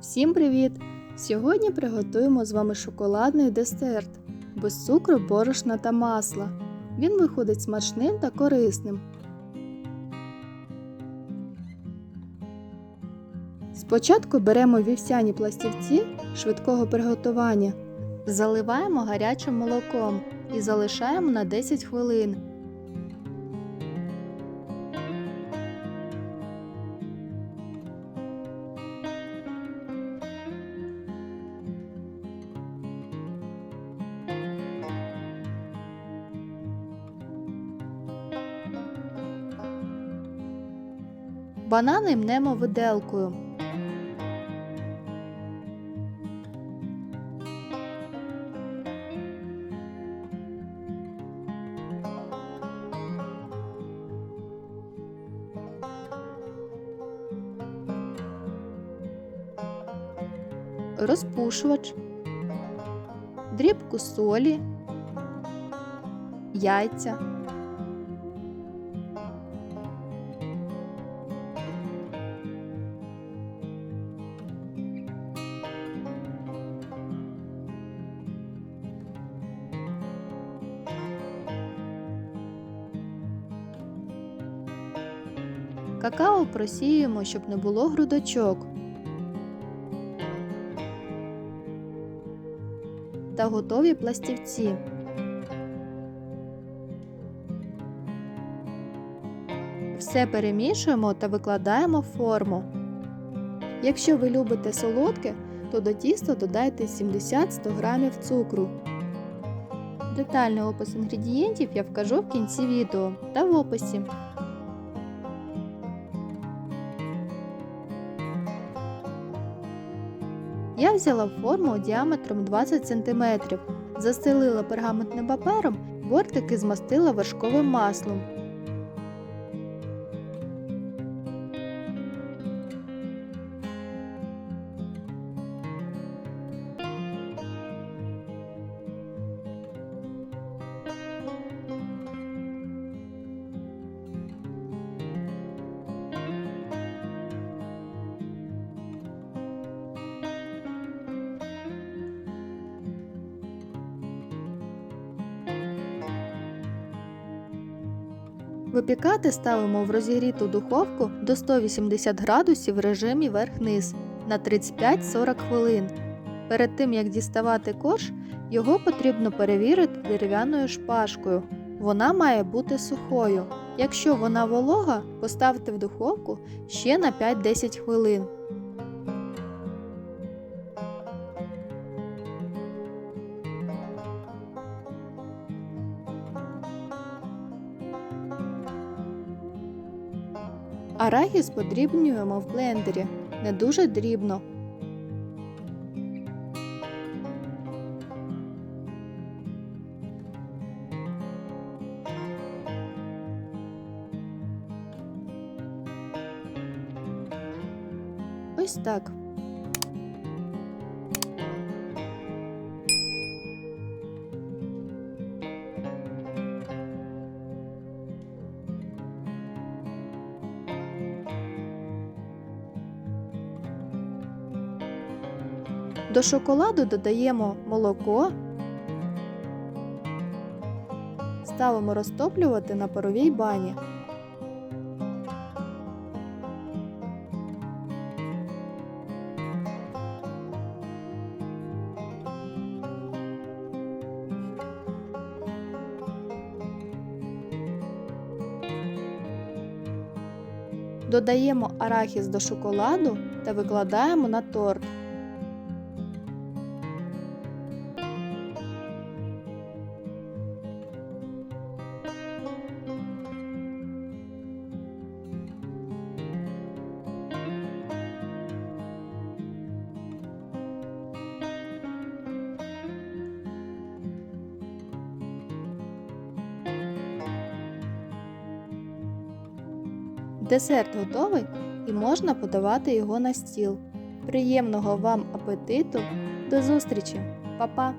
Всім привіт! Сьогодні приготуємо з вами шоколадний десерт без цукру, борошна та масла. Він виходить смачним та корисним. Спочатку беремо вівсяні пластівці швидкого приготування, заливаємо гарячим молоком і залишаємо на 10 хвилин. Банани мнемо виделкою. Розпушувач, дрібку солі, яйця. Какао просіємо, щоб не було грудочок. Та готові пластівці. Все перемішуємо та викладаємо в форму. Якщо ви любите солодке, то до тіста додайте 70-100 г цукру. Детальний опис інгредієнтів я вкажу в кінці відео та в описі. Я взяла форму діаметром 20 см, застелила пергаментним папером, бортики змастила вершковим маслом. Випікати ставимо в розігріту духовку до 180 градусів в режимі верх-низ на 35-40 хвилин. Перед тим як діставати корж, його потрібно перевірити дерев'яною шпажкою. Вона має бути сухою. Якщо вона волога, поставте в духовку ще на 5-10 хвилин. Арахіс подрібнюємо в блендері не дуже дрібно. Ось так. До шоколаду додаємо молоко, ставимо розтоплювати на паровій бані. Додаємо арахіс до шоколаду та викладаємо на торт. Десерт готовий і можна подавати його на стіл. Приємного вам апетиту! До зустрічі! Па-па!